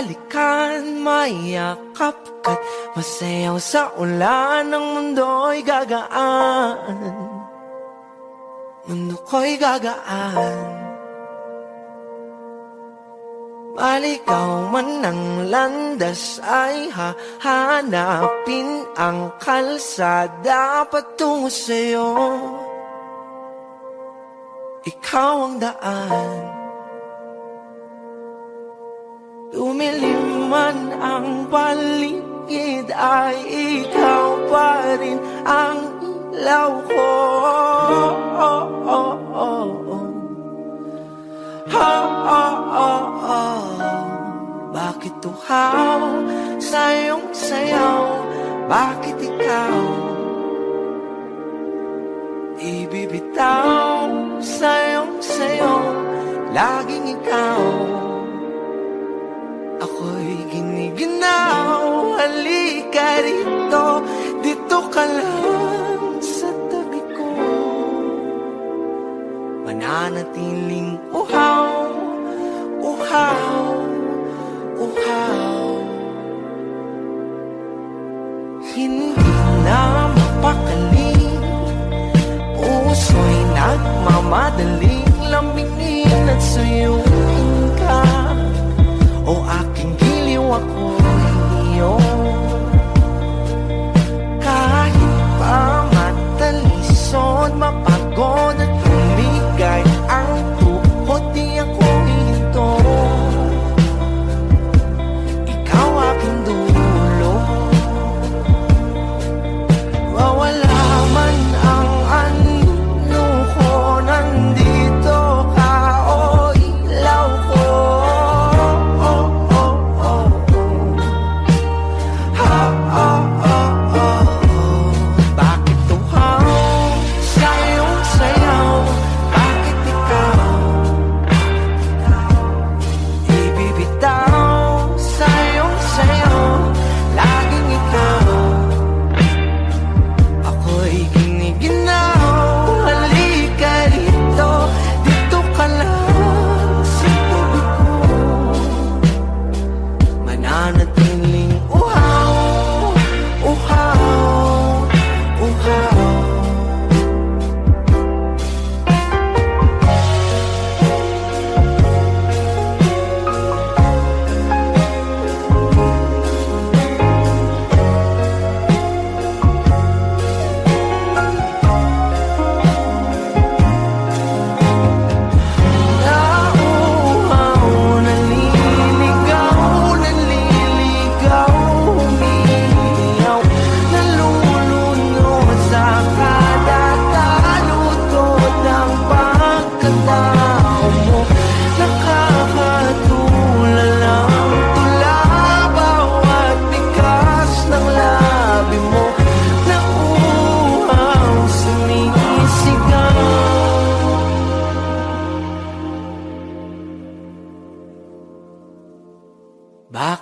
Mahalikan Mayakap ka't masayaw sa ulan Ang mundo'y gagaan. Mundo ko'y gagaan. Maligaw man ang landas ay hahanapin ang kalsada patungo sa'yo. Ikaw ang daan Lumilim man ang paligid ay ikaw pa rin ang ilaw ko oh, oh, oh, oh. Ha, ah, ah, ah. Bakit tuhaw sa iyong sayaw? Bakit ikaw ibibitaw sa iyong sayaw? Laging ikaw Dito ka lang sa tabi ko. Mananatiling uhaw Uhaw Uhaw. Hindi na mapakaling Puso'y nagmamadaling Lambingin at suyuin ka O aking giliw ako'y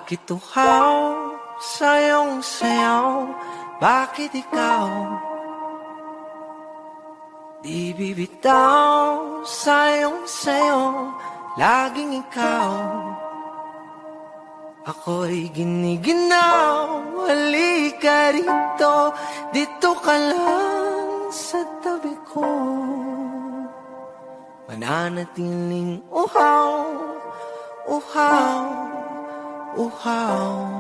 Bakit tuhaw sa iyong? Bakit ikaw Di bibitaw sa iyong sayaw Laging ikaw. Ako'y giniginaw Halika rito Dito ka lang sa tabi ko. Mananatiling uhaw Uhaw Uhaw